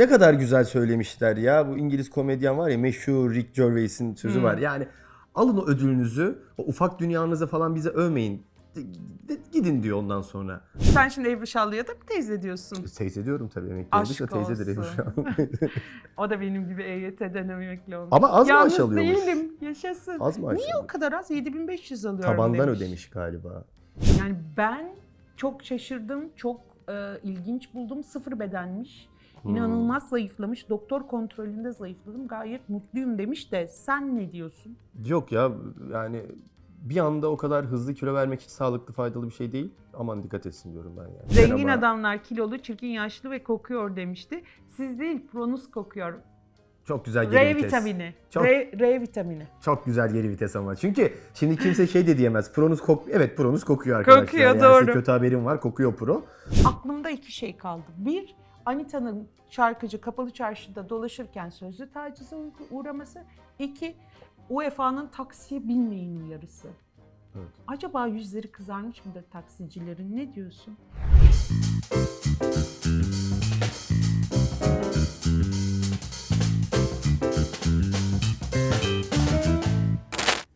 ne kadar güzel söylemişler ya. Bu İngiliz komedyen var ya meşhur Rick Gervais'in sözü var. Yani alın o ödülünüzü, o ufak dünyanızı falan bize övmeyin. De- de- Gidin diyor ondan sonra. Sen şimdi Ebru Şallı'ya da mı teyze diyorsun? Teyze diyorum tabii emekli Aşk olduysa teyzedir Ebru. O da benim gibi EYT'den emekli olmuş. Ama az Yalnız maaş alıyormuş. değilim. Yaşasın. Az maaş Niye o alıyor. kadar az? 7500 alıyorum Tabandan demiş. ödemiş galiba. Yani ben çok şaşırdım. Çok e, ilginç buldum. Sıfır bedenmiş. Hmm. İnanılmaz zayıflamış. Doktor kontrolünde zayıfladım. Gayet mutluyum demiş de sen ne diyorsun? Yok ya yani bir anda o kadar hızlı kilo vermek hiç sağlıklı faydalı bir şey değil. Aman dikkat etsin diyorum ben yani. Zengin Merhaba. adamlar kilolu, çirkin, yaşlı ve kokuyor demişti. Siz değil, Pronus kokuyor. Çok güzel geri R vites. vitamini. Çok- R, R vitamini. Çok güzel geri vites ama. Çünkü şimdi kimse şey de diyemez. Pronus kok Evet Pronus kokuyor arkadaşlar. Kokuyor, yani size doğru. kötü haberim var. Kokuyor Pro. Aklımda iki şey kaldı. Bir, Anita'nın şarkıcı kapalı çarşıda dolaşırken sözlü tacize uğ- uğraması. İki, UEFA'nın taksiye binmeyin uyarısı. Evet. Acaba yüzleri kızarmış mıdır taksicilerin? Ne diyorsun?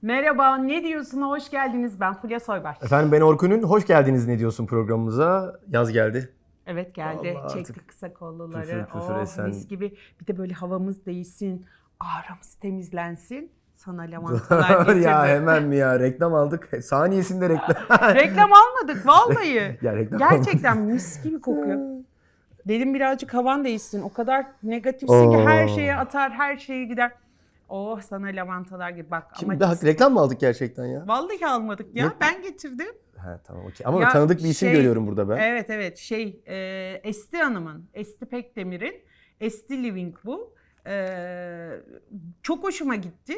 Merhaba, ne diyorsun? Hoş geldiniz. Ben Fulya Soybaş. Efendim ben Orkun'un hoş geldiniz ne diyorsun programımıza. Yaz geldi. Evet geldi. Vallahi artık kısa kolluları. püfür püfür oh, esen- mis gibi. Bir de böyle havamız değişsin. Ağrımız temizlensin. Sana lavantalar getirdim. ya hemen mi ya reklam aldık. Saniyesinde reklam. Reklam almadık vallahi. ya reklam Gerçekten mis gibi kokuyor. Dedim birazcık havan değişsin. O kadar negatifsin ki her Oo. şeye atar, her şeye gider. Oh sana lavantalar gibi bak. Şimdi ama hak reklam mı aldık gerçekten ya? Vallahi almadık ya. Ne- Ben getirdim. Ha tamam okey. Ama Ya tanıdık bir isim şey- görüyorum burada ben. Evet evet şey e, Esti Hanım'ın, Esti Pekdemir'in Esti Living bu. E, çok hoşuma gitti.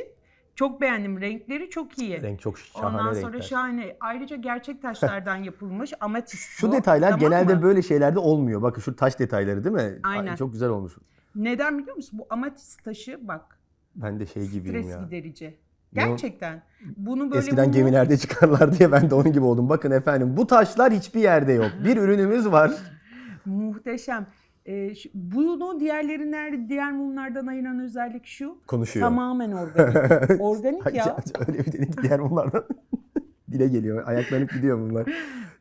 Çok beğendim. Renkleri çok iyi. Renk çok şahane Ondan renkler. sonra şahane. Ayrıca gerçek taşlardan yapılmış amatist Şu bu, detaylar tamam genelde mı? böyle şeylerde olmuyor. Bakın şu taş detayları değil mi? Ay, Aynen. çok güzel olmuş. Neden biliyor musun? Bu amatist taşı bak Ben de şey gibiyim stres ya. giderici. Gerçekten. Bunu böyle Eskiden bunu- gemilerde çıkarlar diye ben de onun gibi oldum. Bakın efendim bu taşlar hiçbir yerde yok. Bir ürünümüz var. Muhteşem. Şu- bunu diğerlerinden, diğer mumlardan ayıran özellik şu. Konuşuyor. Tamamen organik. Organik ya. Ay, Öyle bir dedin ki diğer bunlardan dile geliyor. Ayaklanıp gidiyor bunlar.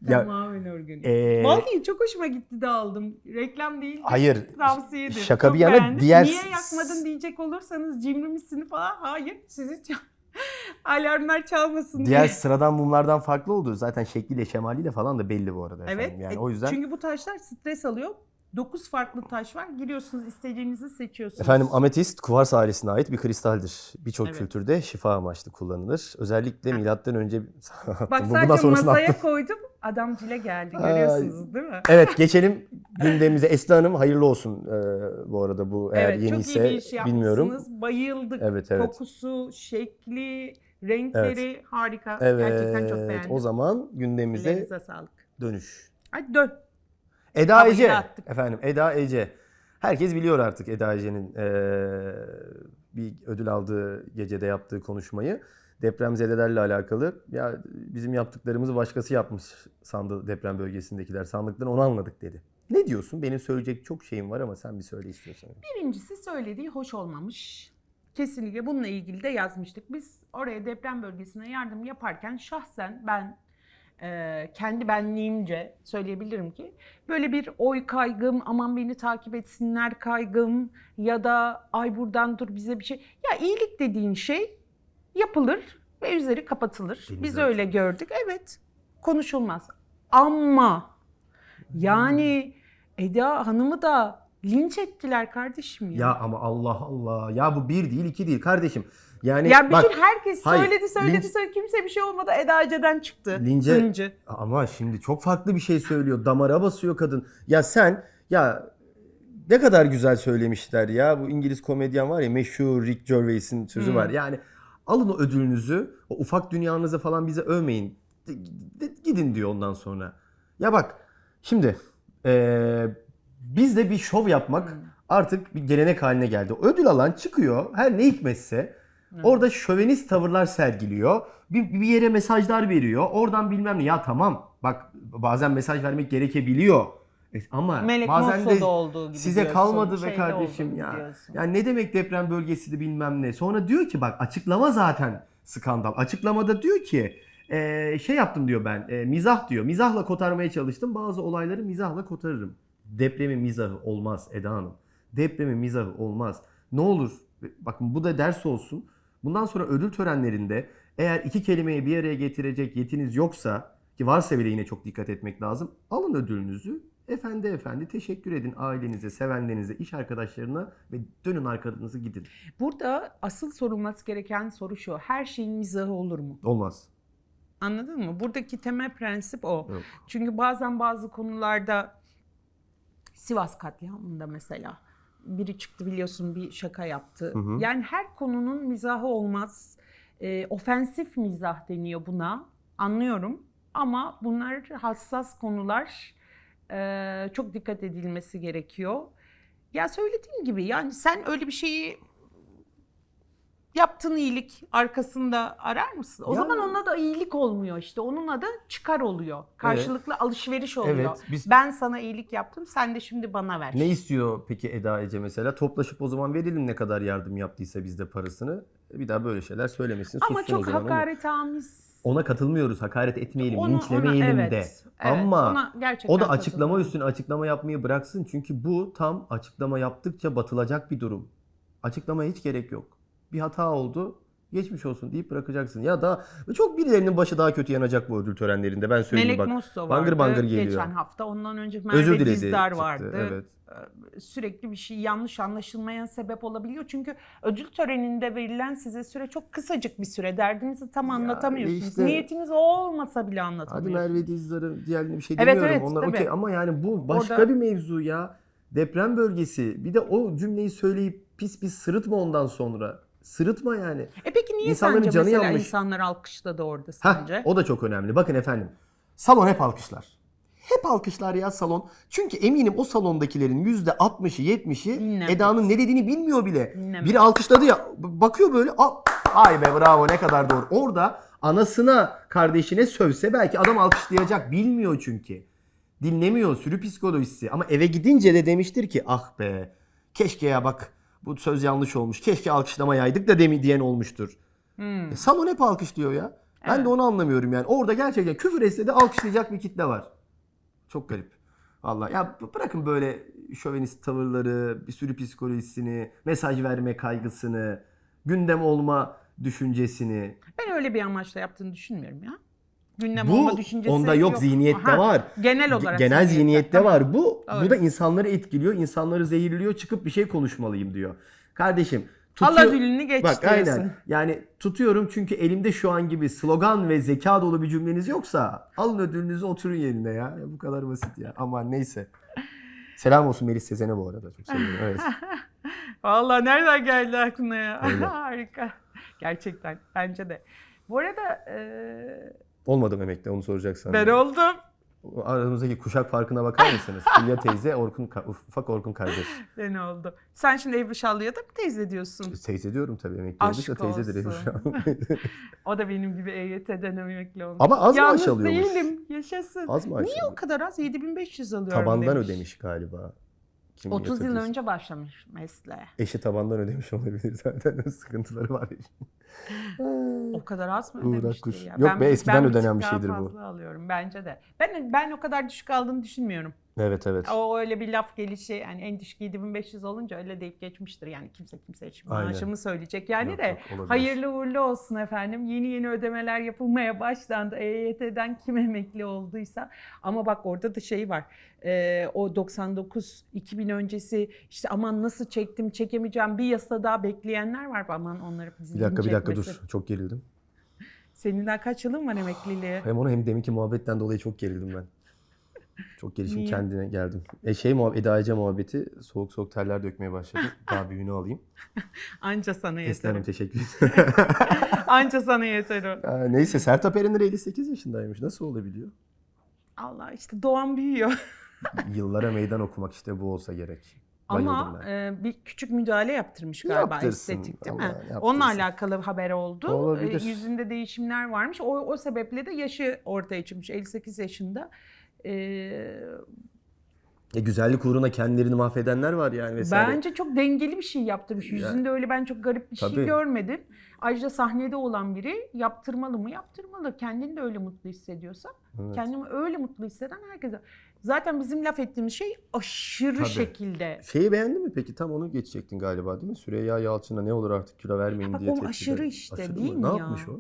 Ya, Tamamen organik. Ee, Vallahi çok hoşuma gitti de aldım. Reklam değil. hayır. Tavsiyedir. Şaka Çok bir yana beğendim. diğer- Niye yakmadın diyecek olursanız cimri misin falan. Hayır. Sizi çal- alarmlar çalmasın Diğer diye. sıradan mumlardan farklı olduğu zaten şekliyle şemaliyle falan da belli bu arada efendim. Evet. Yani e, o yüzden Çünkü bu taşlar stres alıyor. 9 farklı taş var. Giriyorsunuz istediğinizi seçiyorsunuz. Efendim ametist kuvars ailesine ait bir kristaldir. Birçok Evet. kültürde şifa amaçlı kullanılır. Özellikle milattan önce Bak Bu- bundan sadece sonrasını masaya attım. koydum. Adam dile geldi. Ay. Görüyorsunuz değil mi? Evet geçelim gündemimize. Esra Hanım hayırlı olsun ee, bu arada bu eğer evet, çok yeniyse iyi bir iş bilmiyorum. yapmışsınız. Bayıldık. Evet evet. Kokusu, şekli, renkleri harika. Evet. Gerçekten çok beğendim. O zaman gündemimize Ellerinize sağlık. dönüş. Hadi dön. Eda Havayı Ece. Efendim Eda Ece. Herkes biliyor artık Eda Ece'nin eee, bir ödül aldığı gecede yaptığı konuşmayı. Depremzedelerle alakalı. Ya bizim yaptıklarımızı başkası yapmış sandı deprem bölgesindekiler. Sandıktan onu anladık dedi. Ne diyorsun? Benim söyleyecek çok şeyim var ama sen bir söyle istiyorsan. Birincisi söylediği hoş olmamış. Kesinlikle bununla ilgili de yazmıştık. Biz oraya deprem bölgesine yardım yaparken şahsen ben e, kendi benliğimce söyleyebilirim ki böyle bir oy kaygım, aman beni takip etsinler kaygım ya da ay buradan dur bize bir şey. Ya iyilik dediğin şey yapılır ve üzeri kapatılır. Denize Biz atılır. öyle gördük. Evet konuşulmaz. Ama yani Eda Hanım'ı da linç ettiler kardeşim ya. Ya ama Allah Allah. Ya bu bir değil iki değil kardeşim. Yani Ya bütün bak herkes hayır, söyledi söyledi linç- söyledi kimse bir şey olmadı Eda Ece'den çıktı. Lince- Hıncı. Ama şimdi çok farklı bir şey söylüyor. Damara basıyor kadın. Ya sen ya ne kadar güzel söylemişler ya. Bu İngiliz komedyen var ya meşhur Rick Gervais'in sözü Hmm. var. Yani alın o ödülünüzü, o ufak dünyanızı falan bize övmeyin. Gidin diyor ondan sonra. Ya bak şimdi eee bizde bir şov yapmak Hmm. artık bir gelenek haline geldi. Ödül alan çıkıyor her ne hikmetse Orada şövenist tavırlar sergiliyor. Bir, bir yere mesajlar veriyor. Oradan bilmem ne. Ya tamam bak bazen mesaj vermek gerekebiliyor. E, Ama Melek bazen de olduğu gibi size diyorsun, kalmadı be şeyde kardeşim olduğu ya. gibi diyorsun. Yani ne demek deprem bölgesi de bilmem ne. Sonra diyor ki bak açıklama zaten skandal. Açıklamada diyor ki e, şey yaptım diyor ben e, mizah diyor. Mizahla kotarmaya çalıştım. Bazı olayları mizahla kotarırım. Depremin mizahı olmaz Eda Hanım. Depremin mizahı olmaz. Ne olur bakın bu da ders olsun. Bundan sonra ödül törenlerinde eğer iki kelimeyi bir araya getirecek yetiniz yoksa ki varsa bile yine çok dikkat etmek lazım. Alın ödülünüzü. Efendi efendi teşekkür edin ailenize, sevenlerinize, iş arkadaşlarına ve dönün arkanızı gidin. Burada asıl sorulması gereken soru şu. Her şeyin mizahı olur mu? Olmaz. Anladın mı? Buradaki temel prensip o. Yok. Çünkü bazen bazı konularda Sivas katliamında mesela biri çıktı biliyorsun bir şaka yaptı. Hı hı. Yani her konunun mizahı olmaz. E, ofensif mizah deniyor buna. Anlıyorum. Ama bunlar hassas konular. E, çok dikkat edilmesi gerekiyor. Ya söylediğim gibi yani sen öyle bir şeyi yaptığın iyilik arkasında arar mısın? O Ya- zaman onun adı iyilik olmuyor işte. Onun adı çıkar oluyor. Karşılıklı alışveriş oluyor. Evet, biz- Ben sana iyilik yaptım, sen de şimdi bana ver. Ne istiyor peki Eda Ece mesela? Toplaşıp o zaman verelim ne kadar yardım yaptıysa bizde parasını. Bir daha böyle şeyler söylemesin. Ama sussun o çok zaman. Ama hakaretamiz. Ona katılmıyoruz. Hakaret etmeyelim, linçlemeyelim ona- evet, de. evet, Ama ona gerçekten o da açıklama katılıyorum. üstüne açıklama yapmayı bıraksın. Çünkü bu tam açıklama yaptıkça batılacak bir durum. Açıklamaya hiç gerek yok. Bir hata oldu. Geçmiş olsun deyip bırakacaksın. Ya da çok birilerinin başı daha kötü yanacak bu ödül törenlerinde. Ben söyleyeyim Melek bak. Mosso vardı bangır bangır geliyor. geçen hafta. Ondan önce Merve Özür diledi. Dizdar çıktı, vardı. Evet. Ee, Sürekli bir şey yanlış anlaşılmaya sebep olabiliyor. Çünkü ödül töreninde verilen size süre çok kısacık bir süre. Derdinizi tam anlatamıyorsunuz. işte- Niyetiniz o olmasa bile Hadi anlatamıyorsunuz. Merve Dizdar'ın diğerine bir şey Evet, demiyorum. evet, Onlar tabii. okey ama yani bu başka Orada- bir mevzu ya. Deprem bölgesi. Bir de o cümleyi söyleyip pis pis sırıtma ondan sonra. Sırıtma yani. E peki niye İnsanların sence canı mesela yanmış. insanlar alkışladı orada Heh, sence? o da çok önemli. Bakın efendim. Salon hep alkışlar. Hep alkışlar ya salon. Çünkü eminim o salondakilerin %60'ı 70'i Dinlemez. Eda'nın ne dediğini bilmiyor bile. Dinlemez. Biri alkışladı ya bakıyor böyle "Aa, ay be bravo ne kadar doğru. Orada anasına kardeşine sövse belki adam alkışlayacak bilmiyor çünkü. Dinlemiyor sürü psikolojisi ama eve gidince de demiştir ki ah be keşke ya bak bu söz yanlış olmuş keşke alkışlamayaydık da demi diyen olmuştur. Hmm. E, salon hep alkışlıyor ya. Ben Evet. de onu anlamıyorum yani. Orada gerçekten küfür etse de alkışlayacak bir kitle var. Çok garip. Vallahi ya bırakın böyle şövenist tavırları, bir sürü psikolojisini, mesaj verme kaygısını, gündem olma düşüncesini. Ben öyle bir amaçla yaptığını düşünmüyorum ya. Gündem Bu olma düşüncesi onda yok, zihniyette Ha, var. Genel olarak Genel zihniyette Tamam. var. Bu Öyle. bu da insanları etkiliyor, insanları zehirliyor, çıkıp bir şey konuşmalıyım diyor. Kardeşim tutuyor- Allah dilini geç Bak diyorsun. aynen. Yani tutuyorum çünkü elimde şu an gibi slogan ve zeka dolu bir cümleniz yoksa alın ödülünüzü oturun yerine ya. Ya Bu kadar basit ya. Aman neyse. Selam olsun Melis Sezen'e bu arada. Çok seviyorum. Evet. Vallahi nereden geldi aklına ya? Harika. Gerçekten bence de. Bu arada e, Olmadım emekli onu soracaksan. ben oldum. Aramızdaki kuşak farkına bakar mısınız? Hülya teyze, Orkun, ufak Orkun kardeş. Ben oldum. Sen şimdi Ebru Şallı'ya da mı teyze diyorsun? Teyze diyorum tabii emekli Aşk olduysa teyzedir Ebru. O da benim gibi EYT'den emekli olmuş. Ama az Yalnız maaş alıyormuş. değilim. Yaşasın. Az maaş Niye alıyor. o kadar az? 7500 alıyorum Tabandan demiş. ödemiş galiba. Kim 30 yıl önce başlamış mesleğe. Eşi tabandan ödemiş olabilir zaten. Sıkıntıları var. O kadar az mı Uğrak ödemiştir kuş. ya? Yok be, eskiden ben ödenen bir tık daha şeydir bu. fazla alıyorum bence de. Ben ben o kadar düşük aldığını düşünmüyorum. Evet evet. O öyle bir laf gelişi yani en düşük 7500 olunca öyle deyip geçmiştir. Yani kimse kimseye şimdi Aynen. maaşımı söyleyecek. Yani Yok, de yok, olabilir. hayırlı uğurlu olsun efendim. Yeni yeni ödemeler yapılmaya başlandı. EYT'den kim emekli olduysa. Ama bak orada da şey var. Ee, o 99 2000 öncesi işte aman nasıl çektim çekemeyeceğim bir yasa daha bekleyenler var. Aman onları bizim Bir dakika bir dakika dur. Çok gerildim. Senin daha kaç yılın var emekliliğe? Hem onu hem deminki muhabbetten dolayı çok gerildim ben. Çok gelişim Niye? kendine geldim. E şey muhabbet, Eda Ece muhabbeti soğuk soğuk terler dökmeye başladı. Daha büyüğünü alayım. Anca sana yeter. Hanım teşekkür ederim. Anca sana yeter o. Ha, Neyse Sertab Erener 58 yaşındaymış. Nasıl olabiliyor? Allah işte doğan büyüyor. Yıllara meydan okumak işte bu olsa gerek. Ama e, bir küçük müdahale yaptırmış galiba Yaptırsın, estetik değil Allah mi? yaptırsın. Onunla alakalı haber oldu. Olabilir. E, yüzünde değişimler varmış. O, o sebeple de yaşı ortaya çıkmış. 58 yaşında. E, E, güzellik uğruna kendilerini mahvedenler var yani vesaire. Bence çok dengeli bir şey yaptırmış. Yüzünde öyle ben çok garip bir şey Tabii. görmedim. Ayrıca sahnede olan biri yaptırmalı mı? Yaptırmalı. Kendini de öyle mutlu hissediyorsa. Evet. Kendimi öyle mutlu hisseden herkese. Zaten bizim laf ettiğimiz şey aşırı Tabii. şekilde. Şeyi beğendin mi peki? Tam onu geçecektin galiba değil mi? Süreyya Yalçın'a ne olur artık kilo vermeyin Bak diye o tepki aşırı işte, Aşırı değil mi Ne ya? yapmış o?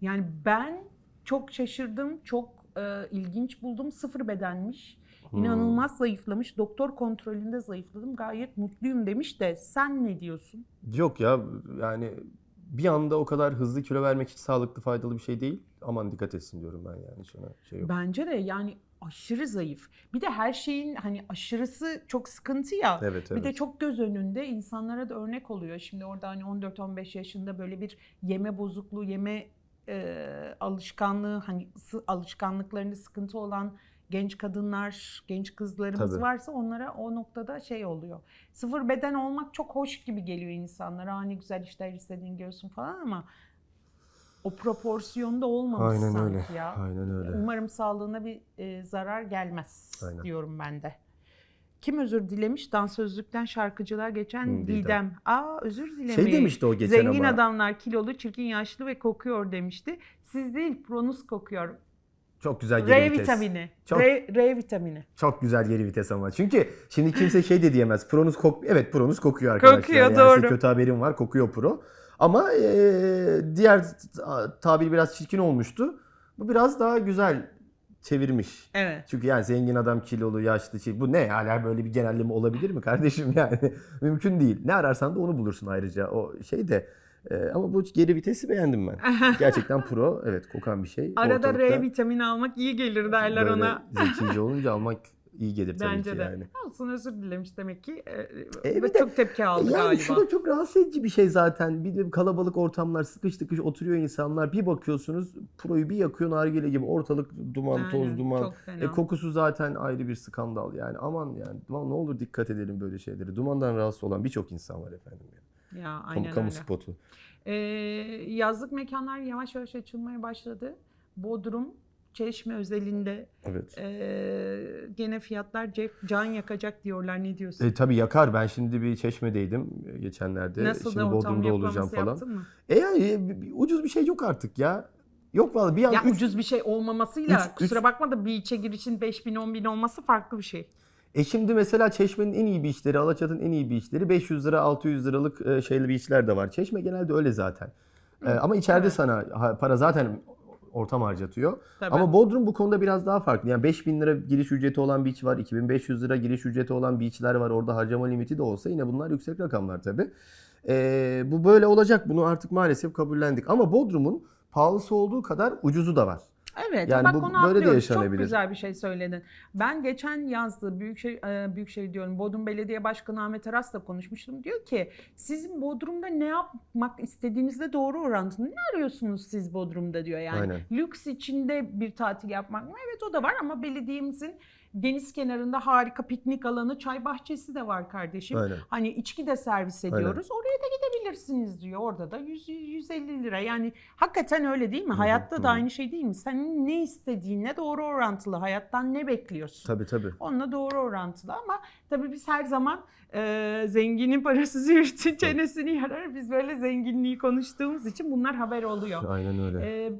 Yani ben çok şaşırdım. Çok e, ilginç buldum. Sıfır bedenmiş. Hmm. İnanılmaz zayıflamış. Doktor kontrolünde zayıfladım. Gayet mutluyum demiş de sen ne diyorsun? Yok ya yani bir anda o kadar hızlı kilo vermek hiç sağlıklı faydalı bir şey değil. Aman dikkat etsin diyorum ben yani. Ona şey yok. Bence de yani aşırı zayıf. Bir de her şeyin hani aşırısı çok sıkıntı ya. Evet evet. Bir de çok göz önünde insanlara da örnek oluyor. Şimdi orada hani 14-15 yaşında böyle bir yeme bozukluğu, yeme e, alışkanlığı hani alışkanlıklarında sıkıntı olan genç kadınlar, genç kızlarımız Tabii. varsa onlara o noktada şey oluyor. Sıfır beden olmak çok hoş gibi geliyor insanlara. Hani güzel işler istediğin görsün falan ama o proporsiyonda olmamış Aynen sanki öyle. ya. Aynen öyle. Umarım sağlığına bir e, zarar gelmez Aynen. diyorum ben de. Kim özür dilemiş? Dansözlükten şarkıcılar geçen Hı, Didem. Didem. Aa özür dilemiş. Şey demişti o geçen Zengin ama. adamlar kilolu, çirkin, yaşlı ve kokuyor demişti. Siz değil, pronus kokuyor. Çok güzel geri R vites. vitamini. Çok- R, R vitamini. Çok güzel geri vites ama. Çünkü şimdi kimse şey de diyemez. Pronus kok evet Pronus kokuyor arkadaşlar. Kokuyor, yani doğru. size kötü haberim var. Kokuyor Pro. Ama eee, diğer ta- tabir biraz çirkin olmuştu. Bu biraz daha güzel çevirmiş. Evet. Çünkü yani zengin adam kilolu, yaşlı, şey. Bu ne? Hala böyle bir genelleme olabilir mi kardeşim yani? Mümkün değil. Ne ararsan da onu bulursun ayrıca. O şey de. Ee, ama bu geri vitesi beğendim ben. Gerçekten pro. Evet kokan bir şey. Arada Ortalıkta R vitamini almak iyi gelir derler böyle ona. zekice olunca almak iyi gelir tabii Bence ki de. yani. Olsun özür dilemiş demek ki. Ee, E, ve çok tepki aldı yani galiba. şu da çok rahatsız edici bir şey zaten. Bir de kalabalık ortamlar sıkış tıkış oturuyor insanlar. Bir bakıyorsunuz proyu bir yakıyor nargile gibi ortalık duman, Aynen, toz, duman. E, kokusu zaten ayrı bir skandal yani. Aman yani aman ne olur dikkat edelim böyle şeylere. Dumandan rahatsız olan birçok insan var efendim. Yani. ya Kamu, aynen kamu öyle. spotu. Ee, yazlık mekanlar yavaş yavaş açılmaya başladı. Bodrum, Çeşme özelinde Evet. ee, gene fiyatlar cep, can yakacak diyorlar. Ne diyorsun? E, tabii yakar. Ben şimdi bir çeşmedeydim e, geçenlerde. Nasıl şimdi da Bodrum'da olacağım falan. mı? E yani e, bir- bir- ucuz bir şey yok artık ya. Yok vallahi bir an Ya üç- ucuz bir şey olmamasıyla üç- kusura bakma da bir içe girişin 5 bin 10 bin olması farklı bir şey. E şimdi mesela Çeşme'nin en iyi beachleri, Alaçatı'nın en iyi beachleri 500 lira 600 liralık e, şeyli beachler de var. Çeşme genelde öyle zaten. E, ama içeride Evet. sana para zaten ortam harcatıyor. Tabii. Ama Bodrum bu konuda biraz daha farklı. Yani 5000 lira giriş ücreti olan beach var, 2500 lira giriş ücreti olan beachler var. Orada harcama limiti de olsa yine bunlar yüksek rakamlar tabii. E, bu böyle olacak. Bunu artık maalesef kabullendik. Ama Bodrum'un pahalısı olduğu kadar ucuzu da var. Evet, Yani bak bu onu böyle de atlıyoruz. Çok yaşanabilir. güzel bir şey söyledin. Ben geçen yazdı Büyükşehir, e, Büyükşehir diyorum Bodrum Belediye Başkanı Ahmet Aras'la konuşmuştum. Diyor ki sizin Bodrum'da ne yapmak istediğinizle doğru orantılı. Ne arıyorsunuz siz Bodrum'da diyor yani. Aynen. Lüks içinde bir tatil yapmak mı? Evet o da var ama belediyemizin deniz kenarında harika piknik alanı, çay bahçesi de var kardeşim. Aynen. Hani içki de servis Aynen. ediyoruz. Oraya da gidebilirsiniz diyor. Orada da 100 150 lira. Yani hakikaten öyle değil mi? Hayatta da aynı şey değil mi? Senin ne istediğinle doğru orantılı. Hayattan ne bekliyorsun? Tabii tabii. Onunla doğru orantılı ama tabii biz her zaman e, zenginin parası züğürtün çenesini yarar. Biz böyle zenginliği konuştuğumuz için bunlar haber oluyor. Aynen öyle. E,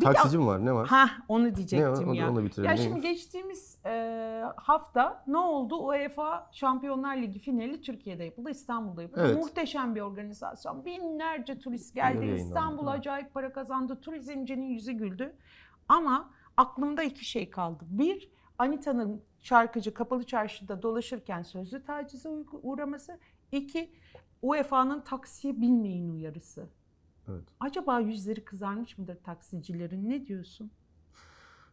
bir Taksici mi var? Ne var? Ha onu ne diyecektim Onu, ya. onu bitirelim. Ya şimdi geçtiğimiz e, hafta ne oldu? UEFA Şampiyonlar Ligi finali Türkiye'de yapıldı, İstanbul'da yapıldı. Evet. Muhteşem bir organizasyon. Binlerce turist geldi. İstanbul acayip para kazandı. Turizmcinin yüzü güldü. Ama aklımda iki şey kaldı. Bir, Anita'nın şarkıcı Kapalı Çarşı'da dolaşırken sözlü tacize uğraması. İki, UEFA'nın taksiye binmeyin uyarısı. Evet. Acaba yüzleri kızarmış mıdır taksicilerin? Ne diyorsun?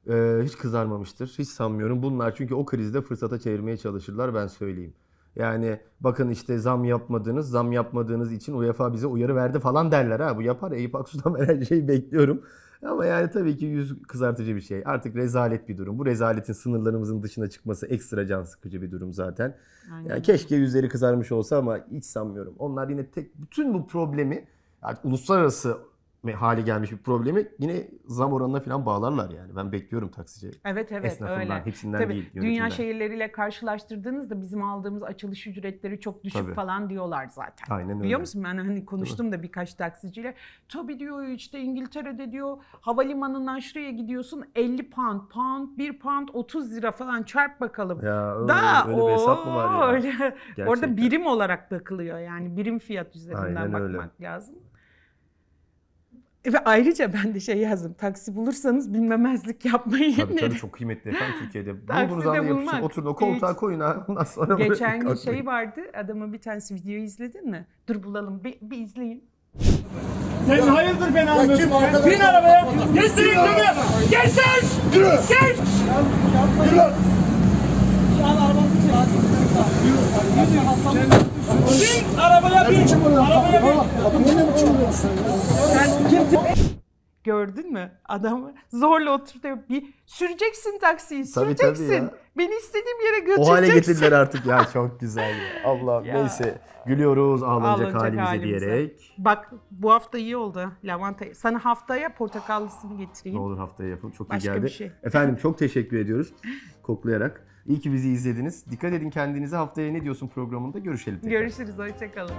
Ee, hiç kızarmamıştır. Hiç sanmıyorum. Bunlar çünkü o krizde fırsata çevirmeye çalışırlar ben söyleyeyim. Yani bakın işte zam yapmadınız, zam yapmadığınız için UEFA bize uyarı verdi falan derler ha. Bu yapar Eyüp Aksu'dan ben her şeyi bekliyorum. Ama yani tabii ki yüz kızartıcı bir şey. Artık rezalet bir durum. Bu rezaletin sınırlarımızın dışına çıkması ekstra can sıkıcı bir durum zaten. Aynen. Yani keşke yüzleri kızarmış olsa ama hiç sanmıyorum. Onlar yine tek bütün bu problemi yani uluslararası hale gelmiş bir problemi yine zam oranına falan bağlarlar yani. Ben bekliyorum taksici Evet evet esnafından, öyle. hepsinden Tabii, değil dünya yönetimden. şehirleriyle karşılaştırdığınızda bizim aldığımız açılış ücretleri çok düşük Tabii. falan diyorlar zaten. Aynen öyle. Biliyor musun ben hani konuştum da birkaç taksiciyle. Tabii diyor işte İngiltere'de diyor havalimanından şuraya gidiyorsun 50 pound. Pound 1 pound 30 lira falan çarp bakalım. Ya öyle, Da öyle bir hesap mı var ya? öyle. Gerçekten. Orada birim olarak bakılıyor yani birim fiyat üzerinden Aynen bakmak öyle. lazım. Ve ayrıca ben de şey yazdım. Taksi bulursanız bilmemezlik yapmayın. Tabii tabii çok kıymetli efendim Türkiye'de. Bulduğunuz anda yapışın, oturun o koltuğa koyun ha. Ondan sonra Geçen gün şey vardı. Adamın bir tanesi videoyu izledin mi? Dur bulalım. Bir, bir izleyin. Sen hayırdır beni anlıyorsun? Bin arabaya. Geçsin yürü. Geçsin. Yürü. Geç. Yürü. Bin arabaya bin. Arabaya bin. Sen? Gördün mü? Adamı zorla oturtuyor. Bir süreceksin taksiyi. Tabii, tabii Süreceksin. ya. Beni istediğim yere O götüreceksin. hale getirdiler artık ya çok güzel ya. Allah'ım Ya. neyse gülüyoruz ağlanacak, Ağlanacak halimize, halimize. diyerek. Bak bu hafta iyi oldu. Lavanta. Sana haftaya portakallısını Ne getireyim. olur haftaya yapın çok Başka iyi geldi. bir şey. Efendim çok teşekkür ediyoruz koklayarak. İyi ki bizi izlediniz. Dikkat edin kendinize haftaya ne diyorsun programında görüşelim tekrar. Görüşürüz. Hoşçakalın.